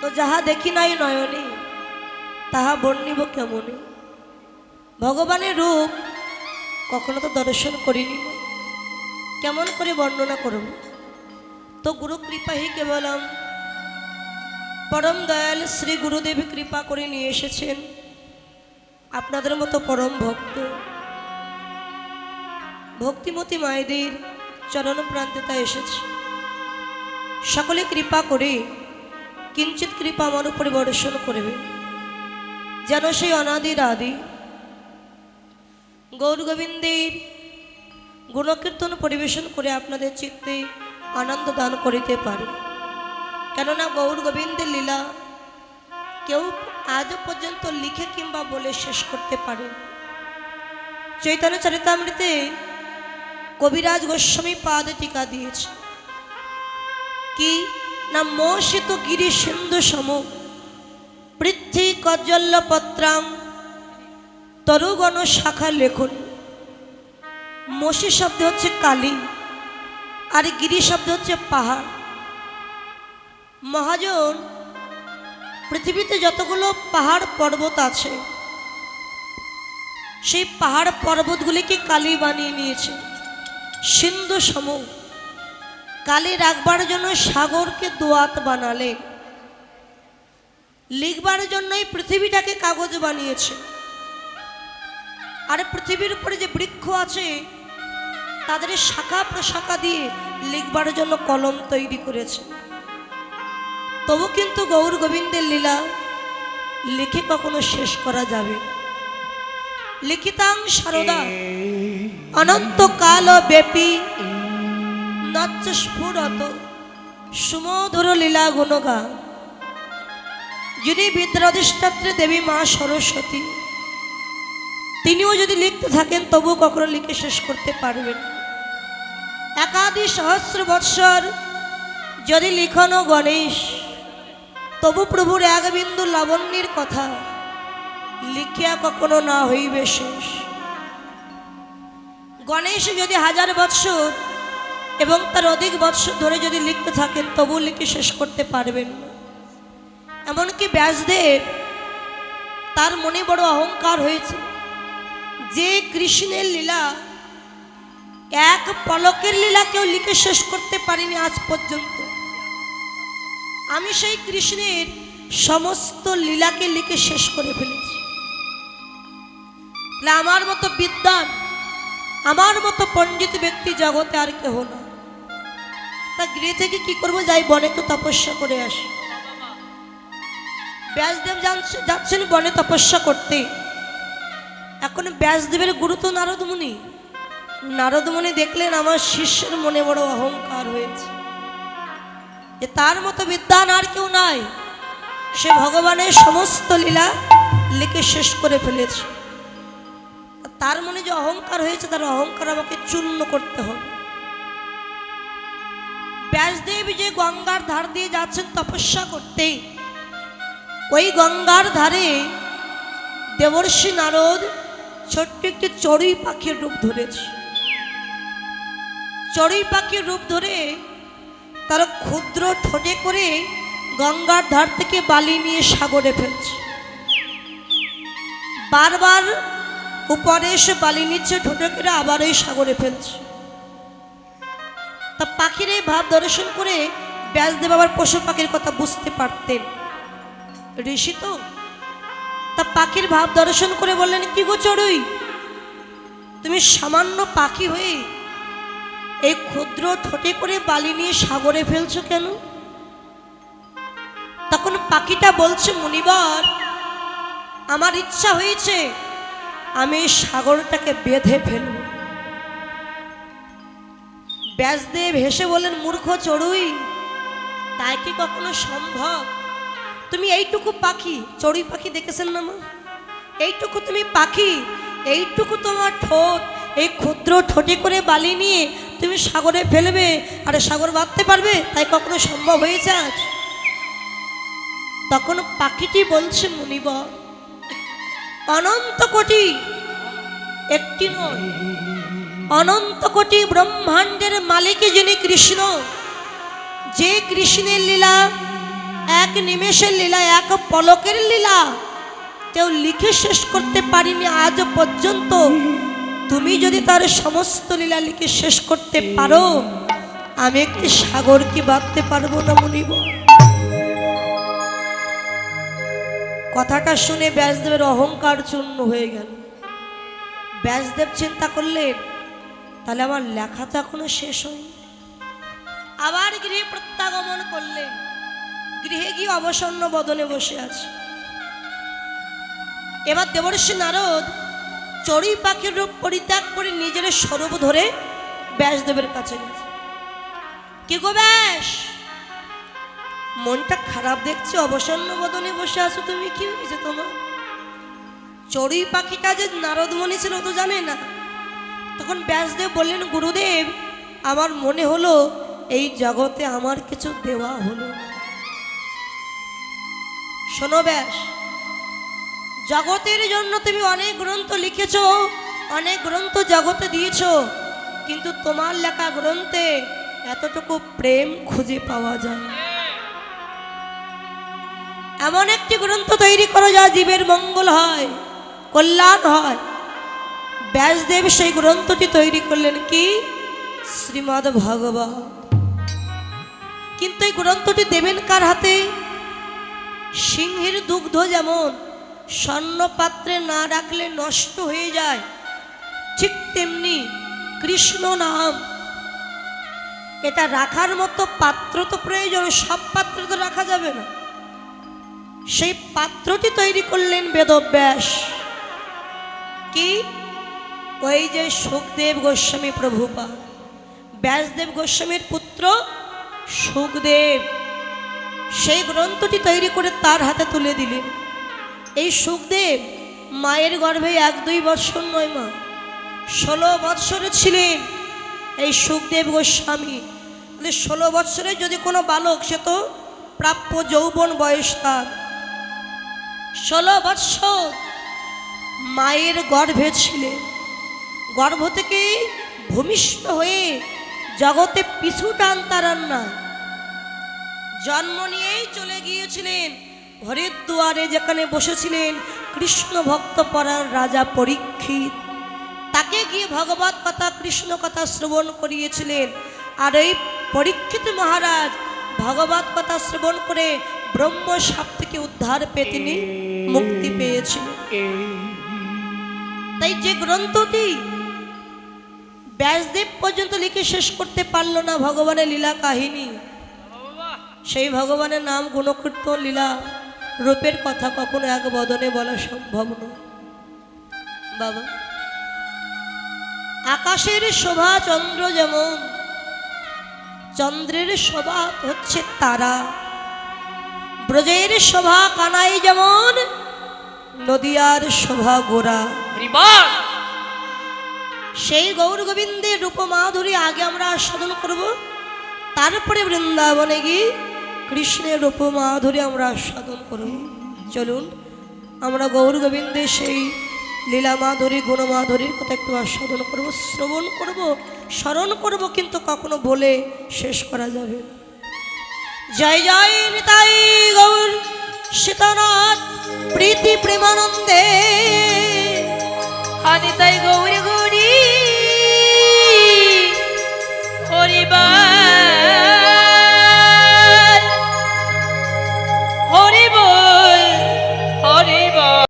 তো যাহা দেখি নাই নয়নে, তাহা বর্ণিব কেমনে? ভগবানের রূপ কখনো তো দর্শন করিনি কেমন করে বর্ণনা করব? তো গুরু কৃপাহি কেবলম। পরম দয়াল শ্রী গুরুদেব কৃপা করে নিয়ে এসেছেন আপনাদের মতো পরম ভক্ত। ভক্তিমতী মায়েদের চরণ প্রান্তে তা এসেছে। সকলে কৃপা করে কিঞ্চিত কৃপা আমার উপরে বর্ষণ করবে। যেন সেই অনাদির আদি গৌর গোবিন্দের গুণকীর্তন পরিবেশন করে আপনাদের চিত্তে আনন্দ দান করিতে পারে। কেননা গৌর গোবিন্দের লীলা কেউ আজও পর্যন্ত লিখে কিংবা বলে শেষ করতে পারে। চৈতন্য চরিতামৃতে কবিরাজ গোস্বামী পাদে টিকা দিয়েছে। কি না মোষিত গিরি সিন্ধু সম। পৃথ্বী কজ্জল্য পত্রাং তরুগণ শাখা লেখন। মসি শব্দ হচ্ছে কালী, আর গিরি শব্দ হচ্ছে পাহাড়। মহাজন, পৃথিবীতে যতগুলো পাহাড় পর্বত আছে, সেই পাহাড় পর্বতগুলিকে কালী বানিয়ে নিয়েছে। সিন্ধু সম। কালী রাখবার জন্য সাগরকে দোয়াত বানালেন লিখবার জন্যই পৃথিবীটাকে কাগজ বানিয়েছে। আর পৃথিবীর উপরে যে বৃক্ষ আছে তাদের শাখা প্রশাখা দিয়ে লিখবার জন্য কলম তৈরি করেছে। তবু কিন্তু গৌর গোবিন্দের লীলা লিখে কখনো শেষ করা যাবে লিখিতাং সারদা অনন্ত কাল ব্যাপী স্ফুরত সুমধুর লীলা গুণগা। যিনি বিদ্যাধিষ্ঠাত্রী দেবী মা সরস্বতী, তিনিও যদি লিখতে থাকেন তবু কখনো লিখে শেষ করতে পারবেন। না। একাধি সহস্র বৎসর যদি লিখনো গণেশ, তবু প্রভুর এক বিন্দু লাবণ্যের কথা লিখিয়া কখনো না হইবে শেষ। গণেশ যদি হাজার বৎসর এবং তার অধিক বৎসর ধরে যদি লিখতে থাকেন তবু লিখে শেষ করতে পারবেন এমনকি ব্যাসদেব তার মনে বড় অহংকার হয়েছে যে কৃষ্ণের লীলা, এক পলকের লীলা কেউ লিখে শেষ করতে পারিনি আজ পর্যন্ত। আমি সেই কৃষ্ণের সমস্ত লীলাকে লিখে শেষ করে ফেলেছি। আমার মতো বিদ্বান, আমার মতো পণ্ডিত ব্যক্তি জগতে আর কেহ না তা গৃহে থেকে কি করব? যাই বনে একটু তপস্যা করে আসি। ব্যাসদেব যাচ্ছে- যাচ্ছেন বনে তপস্যা করতে। এখন ব্যাসদেবের গুরু তো নারদমুনি। নারদমুনি দেখলেন আমার শিষ্যের মনে বড় অহংকার হয়েছে। যে তার মতো বিদ্যান আর কেউ নাই। সে ভগবানের সমস্ত লীলা লিখে শেষ করে ফেলেছে। তার মনে যে অহংকার হয়েছে, তার অহংকার আমাকে চূর্ণ করতে হবে। ব্যাসদেব যে গঙ্গার ধার দিয়ে যাচ্ছেন তপস্যা করতে, ওই গঙ্গার ধারে দেবর্ষী নারদ ছোট্ট একটি চড়ুই পাখির রূপ ধরেছে। চড়ুই পাখির রূপ ধরে তার ক্ষুদ্র ঠোঁটে করে গঙ্গার ধার থেকে বালি নিয়ে সাগরে ফেলছে। বারবার উপরে এসে বালি নিচ্ছে, ঠোঁটে করে আবার ওই সাগরে ফেলছে। তা পাখির এই ভাব দর্শন করে ব্যাসদেব আবার পশু পাখির কথা বুঝতে পারতেন। ঋষি তো তা পাখির ভাব দর্শন করে বললেন, কি গো চড়ুই? তুমি সামান্য পাখি হয়ে এই ক্ষুদ্র ঠোঁটে করে বালি নিয়ে সাগরে ফেলছো কেন? তখন পাখিটা বলছে, মুনিবার, আমার ইচ্ছা হয়েছে আমি সাগরটাকে বেঁধে ফেলব। ব্যাসদেব হেসে বললেন, মূর্খ চড়ুই, তাই কি কখনো সম্ভব? তুমি এইটুকু পাখি, চড়ুই পাখি দেখেছেন না মা? এইটুকু তুমি পাখি, এইটুকু তোমার ঠোঁট, এই ক্ষুদ্র ঠোঁটে করে বালি নিয়ে তুমি সাগরে ফেলবে, আর সাগর বাঁধতে পারবে? তাই কখনো সম্ভব হয়েছে আজ? তখন পাখিটি বলছে মুনিব অনন্ত কোটি, একটি নয় অনন্ত কোটি ব্রহ্মাণ্ডের মালিক যিনি কৃষ্ণ, যে কৃষ্ণের লীলা, এক নিমেষের লীলা, এক পলকের লীলা, কেউ লিখে শেষ করতে পারিনি আজ পর্যন্ত। তুমি যদি তার সমস্ত লীলা লিখে শেষ করতে পারো, আমি একটি সাগর কি বাঁধতে পারব না মনিব? কথাটা শুনে ব্যাসদেবের অহংকার চূর্ণ হয়ে গেল। ব্যাসদেব চিন্তা করলেন তাহলে আমার লেখা তো এখনও শেষ হয়নি। আবার গৃহে প্রত্যাগমন করলেন। গৃহে গিয়ে অবসন্ন বদনে বসে আছে। এবার দেবর্ষি নারদ চড়ুই পাখির রূপ পরিত্যাগ করে নিজের স্বরূপ ধরে ব্যাসদেবের কাছে গেছে। কি গো ব্যাস? মনটা খারাপ দেখছে, অবসন্ন বদনে বসে আছো তুমি, কি হয়েছে তোমার? চড়ুই পাখিটা যে নারদমণি ছিল তো জানে না। তখন ব্যাসদেব বললেন, গুরুদেব, আমার মনে হলো এই জগতে আমার কিছু দেওয়া হলো শোনো ব্যাস, জগতের জন্য তুমি অনেক গ্রন্থ লিখেছ, অনেক গ্রন্থ জগতে দিয়েছ, কিন্তু তোমার লেখা গ্রন্থে এতটুকু প্রেম খুঁজে পাওয়া যায় এমন একটি গ্রন্থ তৈরি করো যা জীবের মঙ্গল হয়, কল্যাণ হয়। ব্যাসদেব সেই গ্রন্থটি তৈরি করলেন কি? শ্রীমদ ভগবত। কিন্তু এই গ্রন্থটি দেবেন কার হাতে? সিংহের দুগ্ধ যেমন স্বর্ণ পাত্রে না রাখলে নষ্ট হয়ে যায়, ঠিক তেমনি কৃষ্ণ নাম। এটা রাখার মতো পাত্র তো প্রয়োজন, সব পাত্র তো রাখা যাবে না। সেই পাত্রটি তৈরি করলেন বেদব্যাস। কি? ওই যে সুখদেব গোস্বামী প্রভুপা? ব্যাসদেব গোস্বামীর পুত্র সুখদেব। সেই গ্রন্থটি তৈরি করে তার হাতে তুলে দিলেন। এই সুখদেব মায়ের গর্ভে এক দুই বৎসর নয় মা, ষোলো বৎসরে ছিলেন এই সুখদেব গোস্বামী। তাহলে ষোলো বৎসরে যদি কোনো বালক, সে তো প্রাপ্য যৌবন বয়স তার। ষোলো বৎসর মায়ের গর্ভে ছিলেন। গর্ভ থেকে ভূমিষ্ঠ হয়ে জগতে পিছু টান তারান না জন্ম নিয়েই চলে গিয়েছিলেন হরিদ্বারে যেখানে বসেছিলেন কৃষ্ণ ভক্ত পরার রাজা পরীক্ষিত। তাকে গিয়ে ভগবত কথা, কৃষ্ণ কথা শ্রবণ করিয়েছিলেন। আর এই পরীক্ষিত মহারাজ ভগবত কথা শ্রবণ করে ব্রহ্ম সাপ থেকে উদ্ধার পেয়ে তিনি মুক্তি পেয়েছিলেন। তাই যে গ্রন্থটি ব্যাসদেব পর্যন্ত লিখে শেষ করতে পারল না ভগবানের লীলা কাহিনী। সেই ভগবানের নাম গুণকীর্তন লীলা রূপের কথা কখনো এক বদনে বলা সম্ভব নয়। বাবা, আকাশের শোভা চন্দ্র যেমন, চন্দ্রের শোভা হচ্ছে তারা। ব্রজের শোভা কানাই যেমন, নদিয়ার শোভা গোরা। সেই গৌর গোবিন্দের রূপ মাধুরী আগে আমরা আস্বাদন করব। তারপরে বৃন্দাবনে গিয়ে কৃষ্ণের রূপ মাধুরী আমরা আস্বাদন করব। চলুন, আমরা গৌর গোবিন্দের সেই লীলা মাধুরী গুণ মাধুরীর কথা একটু আস্বাদন করব, শ্রবণ করব, স্মরণ করব, কিন্তু কখনো বলে শেষ করা যাবে। জয় জয় নিতাই গৌর সীতানাথ, প্রীতি প্রেমানন্দে। আনিতাই গৌরী গো। bye.